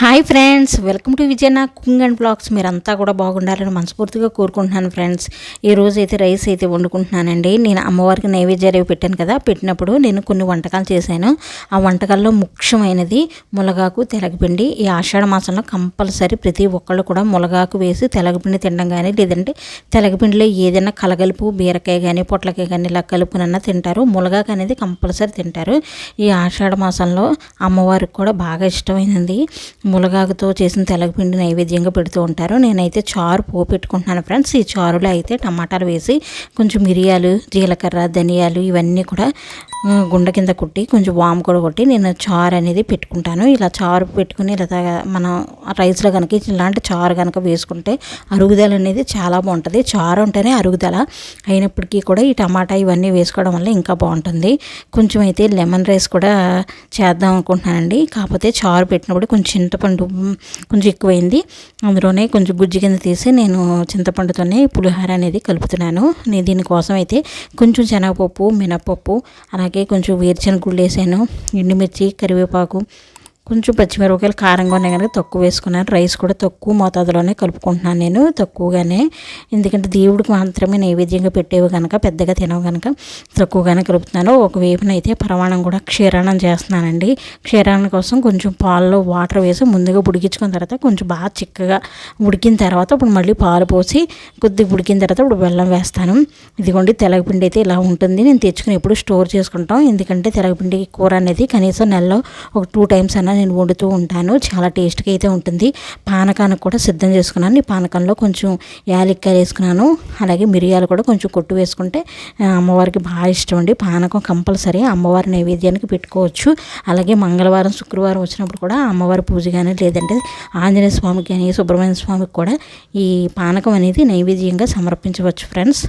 Hi friends welcome to విజయనా cooking and blogs మీరంతా కూడా బాగుండాలని మనస్ఫూర్తిగా కోరుకుంటున్నాను ఫ్రెండ్స్ ఈ రోజు అయితే రైస్ అయితే వండుకుంటున్నానండి. నేను అమ్మవారికి నైవేద్యాలు పెట్టాను కదా పెట్టినప్పుడు నేను కొన్ని వంటకాలు చేశాను. ఆ వంటకాల్లో ముఖ్యమైనది మునగాకు తెలగపిండి. ఈ ఆషాఢ మాసంలో కంపల్సరీ ప్రతి ఒక్కళ్ళు కూడా మునగాకు వేసి తెలగపిండి తినడం కానీ లేదంటే తెలగపిండిలో ఏదైనా కలగలుపు బీరకాయ కానీ పొట్లకాయ కానీ ఇలా కలుపునన్నా తింటారు. మునగాకు అనేది కంపల్సరీ తింటారు. ఈ ఆషాఢ మాసంలో అమ్మవారికి కూడా బాగా ఇష్టమైనది. ములగాకుతో చేసిన తెలగపిండి నైవేద్యంగా పెడుతూ ఉంటారు. నేనైతే చారు పో పెట్టుకుంటున్నాను ఫ్రెండ్స్. ఈ చారులో అయితే టమాటాలు వేసి కొంచెం మిరియాలు జీలకర్ర ధనియాలు ఇవన్నీ కూడా గుండ కింద కుట్టి కొంచెం వాము కూడా కొట్టి నేను చారు అనేది పెట్టుకుంటాను. ఇలా చారు పెట్టుకుని ఇలా మనం రైస్లో కనుక ఇలాంటి చారు కనుక వేసుకుంటే అరుగుదల అనేది చాలా బాగుంటుంది. చారు ఉంటేనే అరుగుదల. అయినప్పటికీ కూడా ఈ టమాటా ఇవన్నీ వేసుకోవడం వల్ల ఇంకా బాగుంటుంది. కొంచెం అయితే లెమన్ రైస్ కూడా చేద్దాం అనుకుంటున్నానండి. కాకపోతే చారు పెట్టినప్పుడు కొంచెం చింతపండు కొంచెం ఎక్కువైంది. అందులోనే కొంచెం గుజ్జు కింద తీసి నేను చింతపండుతోనే పులిహార అనేది కలుపుతున్నాను. నేను దీనికోసం అయితే కొంచెం శనగపప్పు మినపప్పు అలాగే కొంచెం వేరుశనగ గుళ్ళు వేసాను. ఎండుమిర్చి కరివేపాకు కొంచెం పచ్చిమిరపకాయలు కారంగా ఉన్నాయి కనుక తక్కువ వేసుకున్నాను. రైస్ కూడా తక్కువ మోతాదులోనే కలుపుకుంటున్నాను నేను తక్కువగానే. ఎందుకంటే దేవుడికి మాత్రమే నైవేద్యంగా పెట్టేవి కనుక పెద్దగా తినవు కనుక తక్కువగానే కలుపుతున్నాను. ఒకవైపున అయితే పరమాణం కూడా క్షీరాణం చేస్తున్నానండి. క్షీరాణం కోసం కొంచెం పాలలో వాటర్ వేసి ముందుగా ఉడికించుకున్న తర్వాత కొంచెం బాగా చిక్కగా ఉడికిన తర్వాత ఇప్పుడు మళ్ళీ పాలు పోసి కొద్దిగా ఉడికిన తర్వాత ఇప్పుడు బెల్లం వేస్తాను. ఇదిగోండి తెలగపిండి అయితే ఇలా ఉంటుంది. నేను తెచ్చుకుని ఎప్పుడు స్టోర్ చేసుకుంటాం. ఎందుకంటే తెలగపిండి కూర అనేది కనీసం నెలలో ఒక టూ టైమ్స్ అన్న నేను వండుతూ ఉంటాను. చాలా టేస్ట్గా అయితే ఉంటుంది. పానకానికి కూడా సిద్ధం చేసుకున్నాను. ఈ పానకంలో కొంచెం యాలక్కాయలు వేసుకున్నాను. అలాగే మిరియాలు కూడా కొంచెం కొట్టు వేసుకుంటే అమ్మవారికి బాగా ఇష్టం అండి. పానకం కంపల్సరీ అమ్మవారి నైవేద్యానికి పెట్టుకోవచ్చు. అలాగే మంగళవారం శుక్రవారం వచ్చినప్పుడు కూడా అమ్మవారి పూజ కానీ లేదంటే ఆంజనేయ స్వామికి కానీ సుబ్రహ్మణ్య స్వామికి కూడా ఈ పానకం అనేది నైవేద్యంగా సమర్పించవచ్చు ఫ్రెండ్స్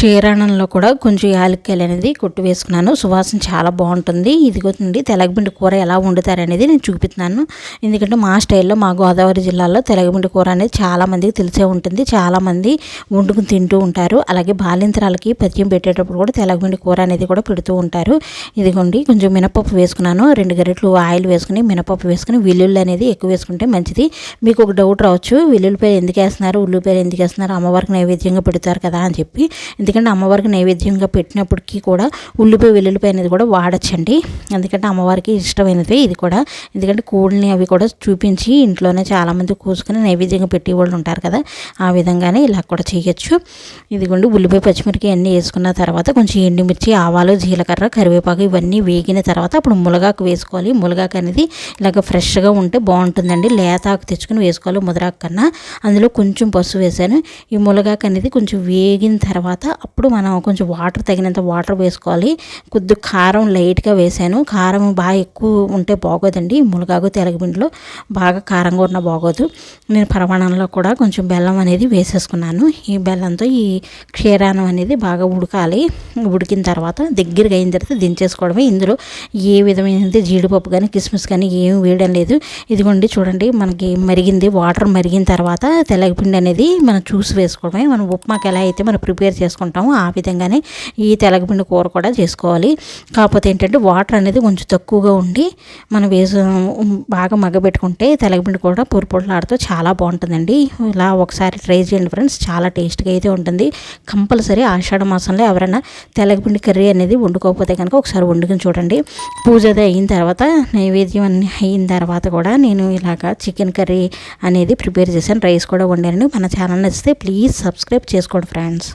క్షీరాణంలో కూడా కొంచెం యాలక్కాయలు అనేది కొట్టు వేసుకున్నాను. సువాసన చాలా బాగుంటుంది. ఇదిగోండి తెలగబిండి కూర ఎలా వండుతారనేది నేను చూపిస్తున్నాను. ఎందుకంటే మా స్టైల్లో మా గోదావరి జిల్లాలో తెలగబిండి కూర అనేది చాలామందికి తెలిసే ఉంటుంది. చాలామంది వండుకుని తింటూ ఉంటారు. అలాగే బాలింతరాలకి పద్యం పెట్టేటప్పుడు కూడా తెలగబిండి కూర అనేది కూడా పెడుతూ ఉంటారు. ఇదిగోండి కొంచెం మినపప్పు వేసుకున్నాను. రెండు గరిటలు ఆయిల్ వేసుకుని మినపప్పు వేసుకుని వెల్లుల్లి అనేది ఎక్కువ వేసుకుంటే మంచిది. మీకు ఒక డౌట్ రావచ్చు వెల్లుల్లిపాయలు ఎందుకు వేస్తున్నారు ఉల్లిపాయలు ఎందుకు వేస్తున్నారు అమ్మవారికి నైవేద్యంగా పెడతారు కదా అని చెప్పి. ఎందుకంటే అమ్మవారికి నైవేద్యంగా పెట్టినప్పటికీ కూడా ఉల్లిపాయ వెల్లుల్లిపాయ అనేది కూడా వాడచ్చండి. ఎందుకంటే అమ్మవారికి ఇష్టమైనది ఇది కూడా. ఎందుకంటే కోడిని అవి కూడా చూపించి ఇంట్లోనే చాలామంది కోసుకొని నైవేద్యంగా పెట్టేవాళ్ళు ఉంటారు కదా. ఆ విధంగానే ఇలా కూడా చేయొచ్చు. ఇదిగోండి ఉల్లిపాయ పచ్చిమిరపకాయ అన్నీ వేసుకున్న తర్వాత కొంచెం ఎండుమిర్చి ఆవాలు జీలకర్ర కరివేపాకు ఇవన్నీ వేగిన తర్వాత అప్పుడు ములగాకు వేసుకోవాలి. ములగాకు అనేది ఇలాగ ఫ్రెష్గా ఉంటే బాగుంటుందండి. లేతాకు తెచ్చుకుని వేసుకోవాలి ముదరాకు కన్నా. అందులో కొంచెం పసుపు వేసాను. ఈ ములగాకు అనేది కొంచెం వేగిన తర్వాత అప్పుడు మనం కొంచెం వాటర్ తగినంత వాటర్ వేసుకోవాలి. కొద్ది కారం లైట్గా వేసాను. కారం బాగా ఎక్కువ ఉంటే బాగోదండి. మునగాకు తెలగపిండిలో బాగా కారంగా ఉన్న బాగోదు. నేను పరమాణంలో కూడా కొంచెం బెల్లం అనేది వేసేసుకున్నాను. ఈ బెల్లంతో ఈ క్షీరాన్నం అనేది బాగా ఉడకాలి. ఉడికిన తర్వాత దగ్గరగా అయిన తర్వాత దించేసుకోవడమే. ఇందులో ఏ విధమైనది జీడిపప్పు కానీ కిస్మిస్ కానీ ఏం వేయడం లేదు. ఇదిగోండి చూడండి మనకి మరిగింది. వాటర్ మరిగిన తర్వాత తెలగపిండి అనేది మనం చూసి వేసుకోవడమే. మనం ఉప్మాకి ఎలా అయితే మనం ప్రిపేర్ చేసుకుంటాం చేసుకుంటాము. ఆ విధంగానే ఈ తెలగపిండి కూర కూడా చేసుకోవాలి. కాకపోతే ఏంటంటే వాటర్ అనేది కొంచెం తక్కువగా ఉండి మనం వేసు బాగా మగ్గబెట్టుకుంటే తెలగపిండి కూడా పొరు చాలా బాగుంటుందండి. ఇలా ఒకసారి ట్రై చేయండి ఫ్రెండ్స్. చాలా టేస్ట్గా అయితే ఉంటుంది. కంపల్సరీ ఆషాఢ మాసంలో ఎవరైనా తెలగపిండి కర్రీ అనేది వండుకోకపోతే కనుక ఒకసారి వండుకుని చూడండి. పూజ అయిన తర్వాత నైవేద్యం అన్ని అయిన తర్వాత కూడా నేను ఇలాగ చికెన్ కర్రీ అనేది ప్రిపేర్ చేశాను. రైస్ కూడా వండాను. మన ఛానల్ నచ్చితే ప్లీజ్ సబ్స్క్రైబ్ చేసుకోండి ఫ్రెండ్స్.